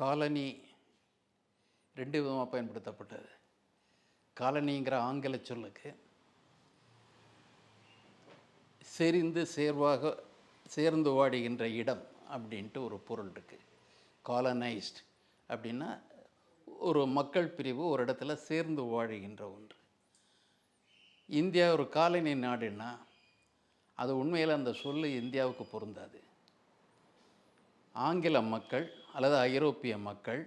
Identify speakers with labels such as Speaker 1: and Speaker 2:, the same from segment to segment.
Speaker 1: Colony ரெண்டு விதமாக பயன்படுத்தப்பட்டது. காலனிங்கிற ஆங்கில சொல்லுக்கு செறிந்து சேர்வாக சேர்ந்து வாடுகின்ற இடம் அப்படின்ட்டு ஒரு பொருள் இருக்குது காலனைஸ்ட் அப்படின்னா ஒரு மக்கள் பிரிவு ஒரு இடத்துல சேர்ந்து வாழுகின்ற ஒன்று. இந்தியா ஒரு காலனி நாடுன்னா அது உண்மையில் அந்த சொல்லு இந்தியாவுக்கு பொருந்தாது. ஆங்கில மக்கள் அல்லது ஐரோப்பிய மக்கள்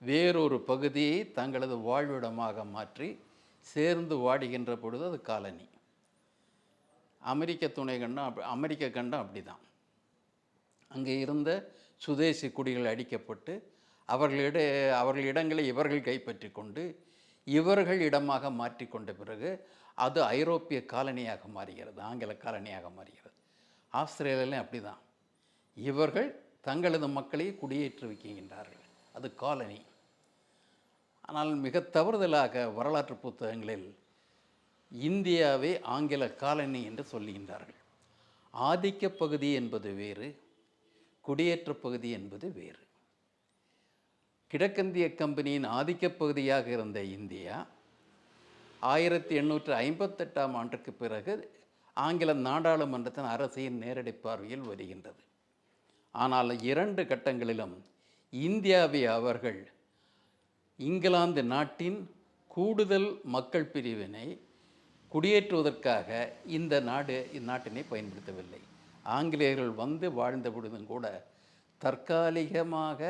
Speaker 1: வேறொரு பகுதியை தங்களது வாழ்விடமாக மாற்றி சேர்ந்து வாடுகின்ற பொழுது அது காலனி. அமெரிக்க துணை கண்டம் அப் அமெரிக்க கண்டம் அப்படி தான் அங்கே இருந்த சுதேசி குடிகள் அடிக்கப்பட்டு அவர்களிட அவர்கள் இடங்களை இவர்கள் கைப்பற்றி கொண்டு இவர்கள் இடமாக மாற்றிக்கொண்ட பிறகு அது ஐரோப்பிய காலனியாக மாறுகிறது ஆங்கில காலனியாக மாறுகிறது. ஆஸ்திரேலியாவிலும் அப்படி தான் இவர்கள் தங்களது மக்களை குடியேற்றி வைக்கின்றார்கள் அது காலனி. ஆனால் மிக தவறுதலாக வரலாற்று புத்தகங்களில் இந்தியாவை ஆங்கில காலனி என்று சொல்லுகின்றார்கள். ஆதிக்க பகுதி என்பது வேறு குடியேற்ற பகுதி என்பது வேறு. கிழக்கந்திய கம்பெனியின் ஆதிக்க பகுதியாக இருந்த இந்தியா ஆயிரத்தி எண்ணூற்று ஐம்பத்தெட்டாம் ஆண்டுக்கு பிறகு ஆங்கில நாடாளுமன்றத்தின் அரசின் நேரடி பார்வையில் வருகின்றது. ஆனால் இரண்டு கட்டங்களிலும் இந்தியாவை அவர்கள் இங்கிலாந்து நாட்டின் கூடுதல் மக்கள் பிரிவினை குடியேற்றுவதற்காக இந்த நாடு இந்நாட்டினை பயன்படுத்தவில்லை. ஆங்கிலேயர்கள் வந்து வாழ்ந்த பொழுதும் கூட தற்காலிகமாக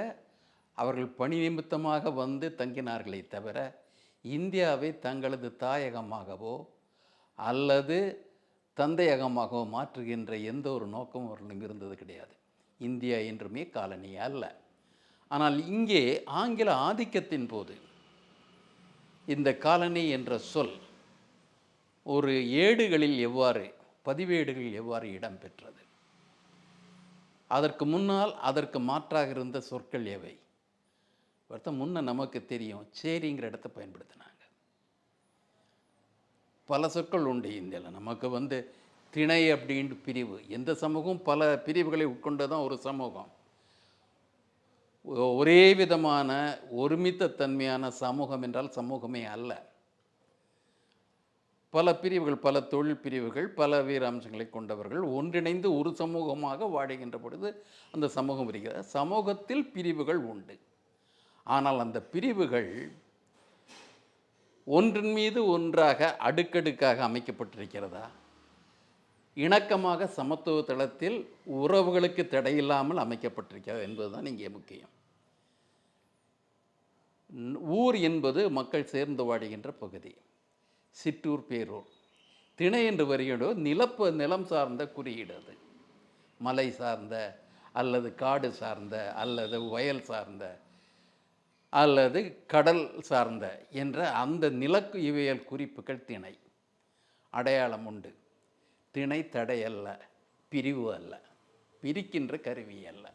Speaker 1: அவர்கள் பணி நிமித்தமாக வந்து தங்கினார்களே தவிர இந்தியாவை தங்களது தாயகமாகவோ அல்லது தந்தையகமாகவோ மாற்றுகின்ற எந்த ஒரு நோக்கமும் அவர்களும் இருந்தது கிடையாது. இந்தியா என்றுமே காலனி அல்ல. ஆனால் இங்கே ஆங்கில ஆதிக்கத்தின் போது இந்த காலனி என்ற சொல் ஒரு ஏடுகளில் எவ்வாறு பதிவேடுகளில் எவ்வாறு இடம்பெற்றது அதற்கு முன்னால் அதற்கு மாற்றாக இருந்த சொற்கள் எவை? ஒருத்தன் முன்ன நமக்கு தெரியும். சேரிங்கிற இடத்த பயன்படுத்தினாங்க. பல சொற்கள் உண்டு இந்தியாவில் நமக்கு வந்து திணை அப்படின்ட்டு பிரிவு. எந்த சமூகம் பல பிரிவுகளை உட்கொண்டதான் ஒரு சமூகம். ஒ- ஒரே விதமான ஒருமித்த தன்மையான சமூகம் என்றால் சமூகமே அல்ல. பல பிரிவுகள் பல தொழில் பிரிவுகள் பல வீர அம்சங்களை கொண்டவர்கள் ஒன்றிணைந்து ஒரு சமூகமாக வாடுகின்ற பொழுது அந்த சமூகம் இருக்கிறது சமூகத்தில் பிரிவுகள் உண்டு. ஆனால் அந்த பிரிவுகள் ஒன்றின் மீது ஒன்றாக அடுக்கடுக்காக அமைக்கப்பட்டிருக்கிறதா? இணக்கமாக சமத்துவ தளத்தில் உறவுகளுக்கு தடையில்லாமல் அமைக்கப்பட்டிருக்கிறது என்பதுதான் இங்கே முக்கியம். ஊர் என்பது மக்கள் சேர்ந்து வாடுகின்ற பகுதி. சிற்றூர் பேரூர். திணை என்று வருகிறோ நிலப்பு நிலம் சார்ந்த குறியீடு அது. மலை சார்ந்த அல்லது காடு சார்ந்த அல்லது வயல் சார்ந்த அல்லது கடல் சார்ந்த என்ற அந்த நிலக்கு இவையல் குறிப்புகள் திணை. அடையாளம் உண்டு. திணை தடை அல்ல பிரிவு அல்ல. பிரிக்கின்ற கருவி அல்ல.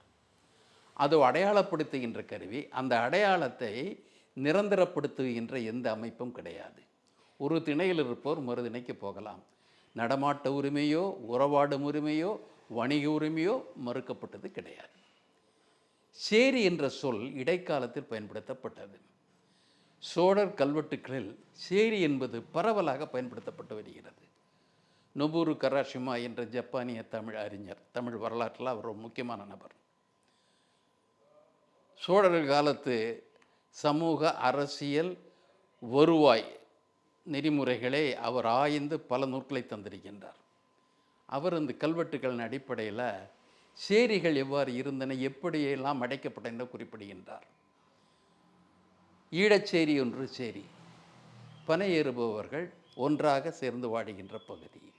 Speaker 1: அது அடையாளப்படுத்துகின்ற கருவி. அந்த அடையாளத்தை நிரந்தரப்படுத்துகின்ற எந்த அமைப்பும் கிடையாது. ஒரு திணையில் இருப்போர் மறுதிணைக்கு போகலாம். நடமாட்ட உரிமையோ உறவாடும் உரிமையோ வணிக உரிமையோ மறுக்கப்பட்டது கிடையாது. சேரி என்ற சொல் இடைக்காலத்தில் பயன்படுத்தப்பட்டது. சோழர் கல்வெட்டுக்களில் சேரி என்பது பரவலாக பயன்படுத்தப்பட்டு வருகிறது. நொபூரு கராஷிமா என்ற ஜப்பானிய தமிழ் அறிஞர். தமிழ் வரலாற்றில் அவர் ஒரு முக்கியமான நபர். சோழர் காலத்து சமூக அரசியல் வருவாய் நெறிமுறைகளை அவர் ஆய்ந்து பல நூற்களை தந்திருக்கின்றார். அவர் இந்த கல்வெட்டுகளின் அடிப்படையில் சேரிகள் எவ்வாறு இருந்தன எப்படியெல்லாம் அடைக்கப்பட்டன குறிப்பிடுகின்றார். ஈழச்சேரி ஒன்று சேரி. பனை ஏறுபவர்கள் ஒன்றாக சேர்ந்து வாடுகின்ற பகுதி.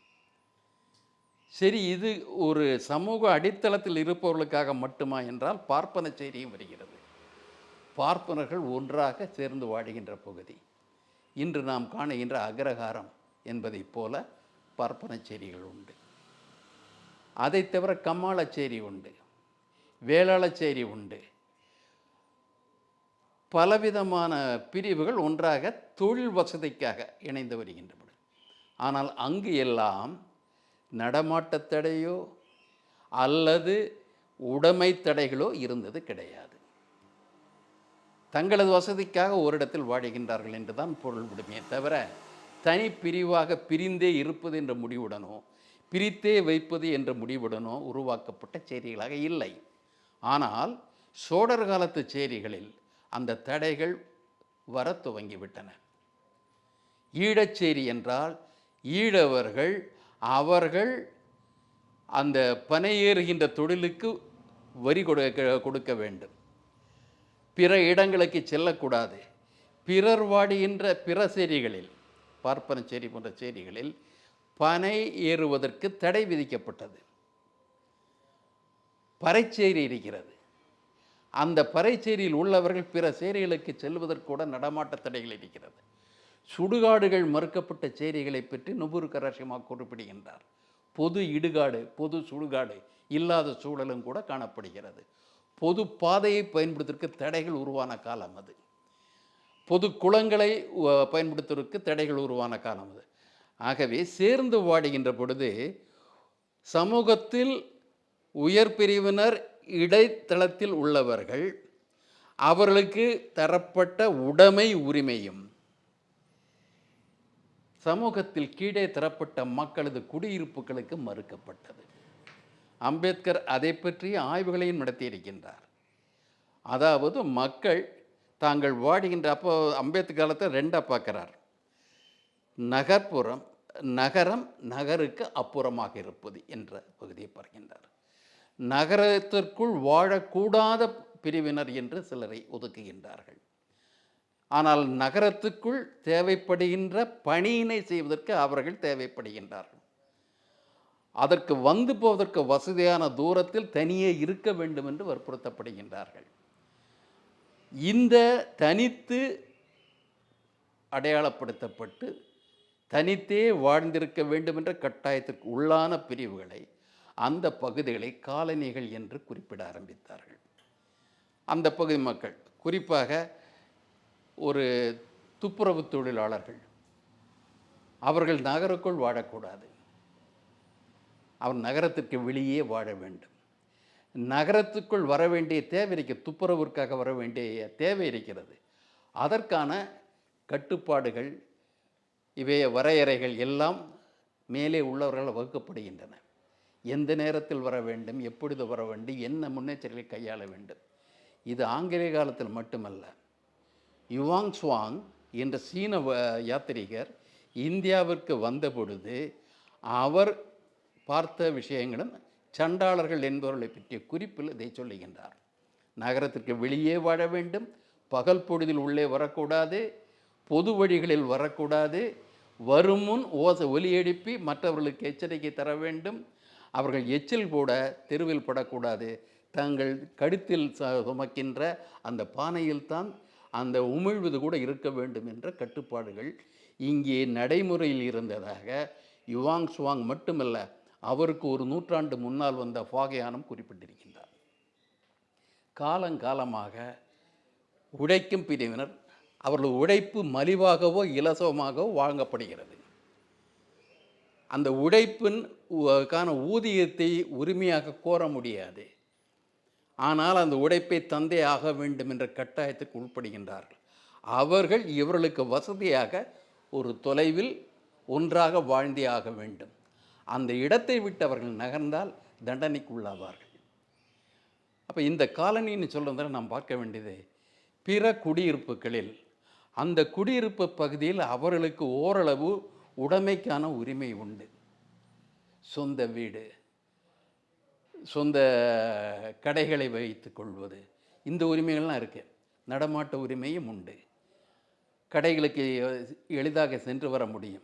Speaker 1: சரி இது ஒரு சமூக அடித்தளத்தில் இருப்பவர்களுக்காக மட்டுமா என்றால் பார்ப்பன செய்தியும் வருகிறது. பார்ப்பனர்கள் ஒன்றாக சேர்ந்து வாடுகின்ற பகுதி. இன்று நாம் காணுகின்ற அக்ரஹாரம் என்பதைப் போல பார்ப்பனச்சேரிகள் உண்டு. அதைத் தவிர கம்மாளச்சேரி உண்டு. வேளாளச்சேரி உண்டு. பலவிதமான பிரிவுகள் ஒன்றாக தொழில் வசதிக்காக இணைந்து வருகின்றன. ஆனால் அங்கு எல்லாம் நடமாட்டத் தடையோ அல்லது உடைமை தடைகளோ இருந்தது கிடையாது. தங்களது வசதிக்காக ஒரு இடத்தில் வாழுகின்றார்கள் என்று தான் பொருள் விடுமே தவிர தனி பிரிவாக பிரிந்தே இருப்பது என்ற முடிவுடனோ பிரித்தே வைப்பது என்ற முடிவுடனோ உருவாக்கப்பட்ட சேரிகளாக இல்லை. ஆனால் சோழர் காலத்து சேரிகளில் அந்த தடைகள் வர துவங்கிவிட்டன. ஈழச்சேரி என்றால் ஈழவர்கள் அவர்கள் அந்த பனையேறுகின்ற தொழிலுக்கு வரி கொடுக்க கொடுக்க வேண்டும். பிற இடங்களுக்கு செல்லக்கூடாது. பிறர் வாடுகின்ற பிற சேரிகளில் பார்ப்பனச்சேரி போன்ற சேரிகளில் பனை ஏறுவதற்கு தடை விதிக்கப்பட்டது. பறைச்சேரி இருக்கிறது. அந்த பறைச்சேரியில் உள்ளவர்கள் பிற சேரிகளுக்கு செல்வதற்கு கூட நடமாட்ட தடைகள் இருக்கிறது. சுடுகாடுகள் மறுக்கப்பட்ட சேரிகளை பற்றி நுபுரு கராசிமா குறிப்பிடுகின்றார். பொது இடுகாடு பொது சுடுகாடு இல்லாத சூழலும் கூட காணப்படுகிறது. பொது பாதையை பயன்படுத்துவதற்கு தடைகள் உருவான காலம் அது. பொது குளங்களை பயன்படுத்துவதற்கு தடைகள் உருவான காலம் அது. ஆகவே சேர்ந்து வாடுகின்ற பொழுது சமூகத்தில் உயர் பிரிவினர் இடைத்தளத்தில் உள்ளவர்கள் அவர்களுக்கு தரப்பட்ட உடைமை உரிமையும் சமூகத்தில் கீழே தரப்பட்ட மக்களது குடியிருப்புகளுக்கு மறுக்கப்பட்டது. அம்பேத்கர் அதை பற்றிய ஆய்வுகளையும் நடத்தியிருக்கின்றார். அதாவது மக்கள் தாங்கள் வாடுகின்ற அப்போ அம்பேத்கர் காலத்தை ரெண்டாக பார்க்குறார். நகர்ப்புறம் நகரம் நகருக்கு அப்புறமாக இருப்பது என்ற பகுதியை பார்க்கின்றார். நகரத்திற்குள் வாழக்கூடாத பிரிவினர் என்று சிலரை ஒதுக்குகின்றார்கள். ஆனால் நகரத்துக்குள் தேவைப்படுகின்ற பணியினை செய்வதற்கு அவர்கள் தேவைப்படுகின்றார்கள். அதற்கு வந்து போவதற்கு வசதியான தூரத்தில் தனியே இருக்க வேண்டும் என்று வற்புறுத்தப்படுகின்றார்கள். இந்த தனித்து அடையாளப்படுத்தப்பட்டு தனித்தே வாழ்ந்திருக்க வேண்டும் என்ற கட்டாயத்திற்கு உள்ளான பிரிவுகளை அந்த பகுதிகளை காலனிகள் என்று குறிப்பிட ஆரம்பித்தார்கள். அந்த பகுதி மக்கள் குறிப்பாக ஒரு துப்புரவு தொழிலாளர்கள். அவர்கள் நகருக்குள் வாழக்கூடாது. அவர் நகரத்திற்கு வெளியே வாழ வேண்டும். நகரத்துக்குள் வர வேண்டிய தேவை இருக்கு துப்புரவிற்காக வர வேண்டிய தேவை இருக்கிறது. அதற்கான கட்டுப்பாடுகள் இவைய வரையறைகள் எல்லாம் மேலே உள்ளவர்களால் வகுக்கப்படுகின்றன. எந்த நேரத்தில் வர வேண்டும் எப்பொழுது வர வேண்டும் என்ன முன்னெச்சரிக்கை கையாள வேண்டும். இது ஆங்கிலேய காலத்தில் மட்டுமல்ல யுவாங் சுவாங் என்ற சீன யாத்திரிகர் இந்தியாவிற்கு வந்த பொழுது அவர் பார்த்த விஷயங்களும் சண்டாளர்கள் என்பவர்களை பற்றிய குறிப்பில் இதை சொல்லுகின்றார். நகரத்திற்கு வெளியே வாழ வேண்டும் பகல் பொழுதில் உள்ளே வரக்கூடாது பொது வழிகளில் வரக்கூடாது வரும் முன் ஓச ஒலி எழுப்பி மற்றவர்களுக்கு எச்சரிக்கை தர வேண்டும். அவர்கள் எச்சில் கூட தெருவில் படக்கூடாது. தங்கள் கழுத்தில் ச- சுமக்கின்ற அந்த பானையில்தான் அந்த உமிழ்வது கூட இருக்க வேண்டும் என்ற கட்டுப்பாடுகள் இங்கே நடைமுறையில் இருந்ததாக யுவாங் சுவாங் மட்டுமல்ல அவருக்கு ஒரு நூற்றாண்டு முன்னால் வந்த ஃபாகையானம் குறிப்பிட்டிருக்கின்றார். காலங்காலமாக உழைக்கும் பிரிவினர் அவர்கள் உழைப்பு மலிவாகவோ இலசமாகவோ வழங்கப்படுகிறது அந்த உழைப்பின் கான ஊதியத்தை உரிமையாக கோர முடியாது. ஆனால் அந்த உடைப்பை தந்தே ஆக வேண்டும் என்ற கட்டாயத்துக்கு உட்படுகின்றார்கள் அவர்கள் இவர்களுக்கு வசதியாக ஒரு தொலைவில் ஒன்றாக வாழ்ந்தே ஆக வேண்டும். அந்த இடத்தை விட்டு அவர்கள் நகர்ந்தால் தண்டனைக்குள்ளாவார்கள். அப்போ இந்த காலனின்னு சொல்கிறத நாம் பார்க்க வேண்டியது பிற குடியிருப்புகளில் அந்த குடியிருப்பு பகுதியில் அவர்களுக்கு ஓரளவு உடைமைக்கான உரிமை உண்டு. சொந்த வீடு சொந்த கடைகளை வைத்து கொள்வது. இந்த உரிமைகள்லாம் இருக்குது நடமாட்ட உரிமையும் உண்டு. கடைகளுக்கு எளிதாக சென்று வர முடியும்.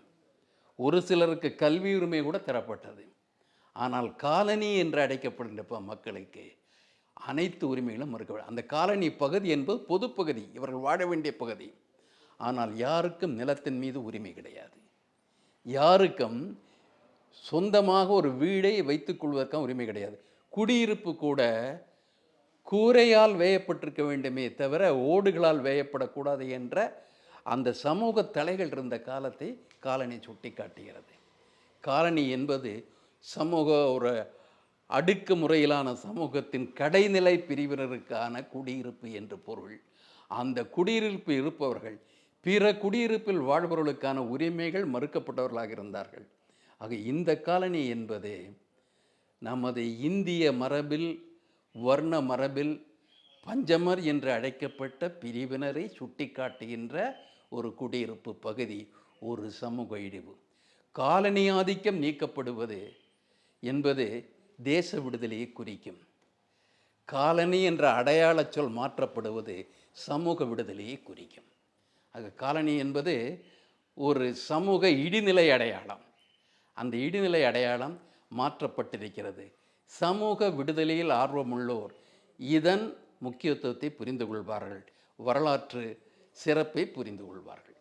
Speaker 1: ஒரு சிலருக்கு கல்வி உரிமை கூட தரப்பட்டது. ஆனால் காலனி என்று அழைக்கப்படுகின்ற மக்களுக்கு அனைத்து உரிமைகளும் மறுக்க அந்த காலனி பகுதி என்பது பொதுப்பகுதி இவர்கள் வாழ வேண்டிய பகுதி. ஆனால் யாருக்கும் நிலத்தின் மீது உரிமை கிடையாது. யாருக்கும் சொந்தமாக ஒரு வீடை வைத்துக்கொள்வதற்கான உரிமை கிடையாது. குடியிருப்பு கூட கூரையால் வேயப்பட்டிருக்க வேண்டுமே தவிர ஓடுகளால் வேயப்படக்கூடாது என்ற அந்த சமூக தலைகள் இருந்த காலத்தை காலனி சுட்டி காட்டுகிறது காலனி என்பது சமூக ஒரு அடுக்கு முறையிலான சமூகத்தின் கடைநிலை பிரிவினருக்கான குடியிருப்பு என்று பொருள். அந்த குடியிருப்பு இருப்பவர்கள் பிற குடியிருப்பில் வாழ்பவர்களுக்கான உரிமைகள் மறுக்கப்பட்டவர்களாக இருந்தார்கள். ஆக இந்த காலனி என்பது நமது இந்திய மரபில் வர்ண மரபில் பஞ்சமர் என்று அழைக்கப்பட்ட பிரிவினரை சுட்டிக்காட்டுகின்ற ஒரு குடியிருப்பு பகுதி ஒரு சமூக இழிவு. காலனி ஆதிக்கம் நீக்கப்படுவது என்பது தேச விடுதலையை குறிக்கும். காலனி என்ற அடையாள சொல் மாற்றப்படுவது சமூக விடுதலையை குறிக்கும். ஆக காலனி என்பது ஒரு சமூக இடிநிலை அடையாளம். அந்த இடிநிலை அடையாளம் மாற்றப்பட்டிருக்கிறது. சமூக விடுதலையில் ஆர்வமுள்ளோர் இதன் முக்கியத்துவத்தை புரிந்து கொள்வார்கள் வரலாற்று சிறப்பை புரிந்து கொள்வார்கள்